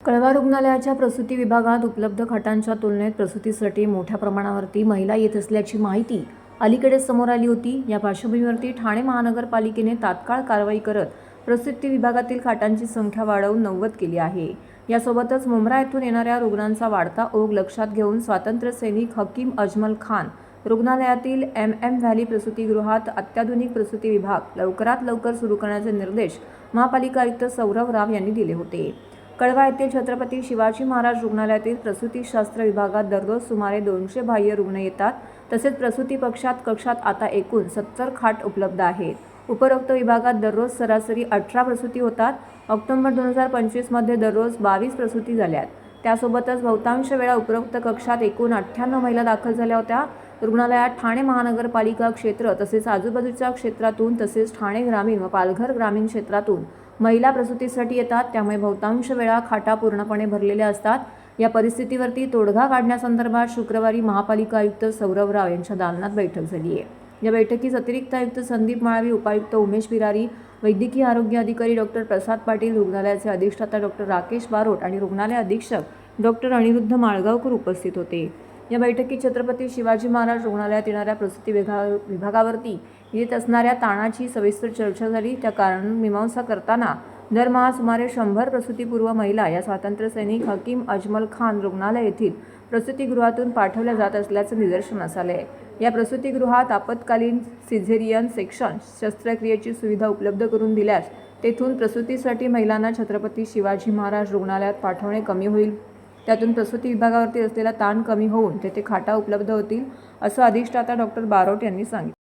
कळवा रुग्णालयाच्या प्रसूती विभागात उपलब्ध खाटांच्या तुलनेत प्रसूतीसाठी मोठ्या प्रमाणावरती महिला येत असल्याची माहिती अलीकडे समोर आली होती. या पार्श्वभूमीवरती ठाणे महानगरपालिकेने तात्काळ कारवाई करत प्रसूती विभागातील खाटांची संख्या वाढवून नव्वद केली आहे. यासोबतच मुंब्रा येथून येणाऱ्या रुग्णांचा वाढता ओघ लक्षात घेऊन स्वातंत्र्यसैनिक हकीम अजमल खान रुग्णालयातील एम एम व्हॅली प्रसूतीगृहात अत्याधुनिक प्रसूती विभाग लवकरात लवकर सुरू करण्याचे निर्देश महापालिका आयुक्त सौरभ राव यांनी दिले होते. कळवा येथील छत्रपती शिवाजी महाराज रुग्णालयातील प्रसूतीशास्त्र विभागात दररोज सुमारे दोनशे बाह्य रुग्ण येतात. तसेच प्रसूती पक्षात कक्षात आता एकूण सत्तर खाट उपलब्ध आहेत उपरोक्त विभागात दररोज सरासरी अठरा प्रसूती होतात. ऑक्टोबर दोन हजार पंचवीसमध्ये दररोज बावीस प्रसूती झाल्यात. त्यासोबतच बहुतांश वेळा उपरोक्त कक्षात एकूण अठ्ठ्याण्णव महिला दाखल झाल्या होत्या. रुग्णालयात ठाणे महानगरपालिका क्षेत्र तसेच आजूबाजूच्या क्षेत्रातून तसेच ठाणे ग्रामीण व पालघर ग्रामीण क्षेत्रातून महिला प्रसूतीसाठी येतात त्यामुळे बहुतांश वेळा खाटा पूर्णपणे भरलेल्या असतात. या परिस्थितीवरती तोडगा काढण्यासंदर्भात शुक्रवारी महापालिका आयुक्त सौरभ राव यांच्या दालनात बैठक झाली आहे. या बैठकीस अतिरिक्त आयुक्त संदीप माळवी उपायुक्त उमेश बिरारी वैद्यकीय आरोग्य अधिकारी डॉक्टर प्रसाद पाटील रुग्णालयाचे अधिष्ठाता डॉक्टर राकेश बारोट आणि रुग्णालय अधीक्षक डॉक्टर अनिरुद्ध माळगावकर उपस्थित होते. या बैठकीत छत्रपती शिवाजी महाराज रुग्णालयात येणाऱ्या प्रसूती विभा विभागावरती येत असणाऱ्या ताणाची सविस्तर चर्चा झाली. त्या कारण मीमांसा करताना दरमहा सुमारे शंभर प्रसूतीपूर्व महिला या स्वातंत्र्यसैनिक हकीम अजमल खान रुग्णालय येथील प्रसूतीगृहातून पाठवल्या जात असल्याचं निदर्शनास आलं आहे. या प्रसूतीगृहात आपत्कालीन सिझेरियन सेक्शन शस्त्रक्रियेची सुविधा उपलब्ध करून दिल्यास तेथून प्रसूतीसाठी महिलांना छत्रपती शिवाजी महाराज रुग्णालयात पाठवणे कमी होईल. त्यातून प्रसूती विभागावरती असलेला ताण कमी होऊन तेथे खाटा उपलब्ध होतील असं अधिष्ठाता डॉक्टर बारोट यांनी सांगितलं.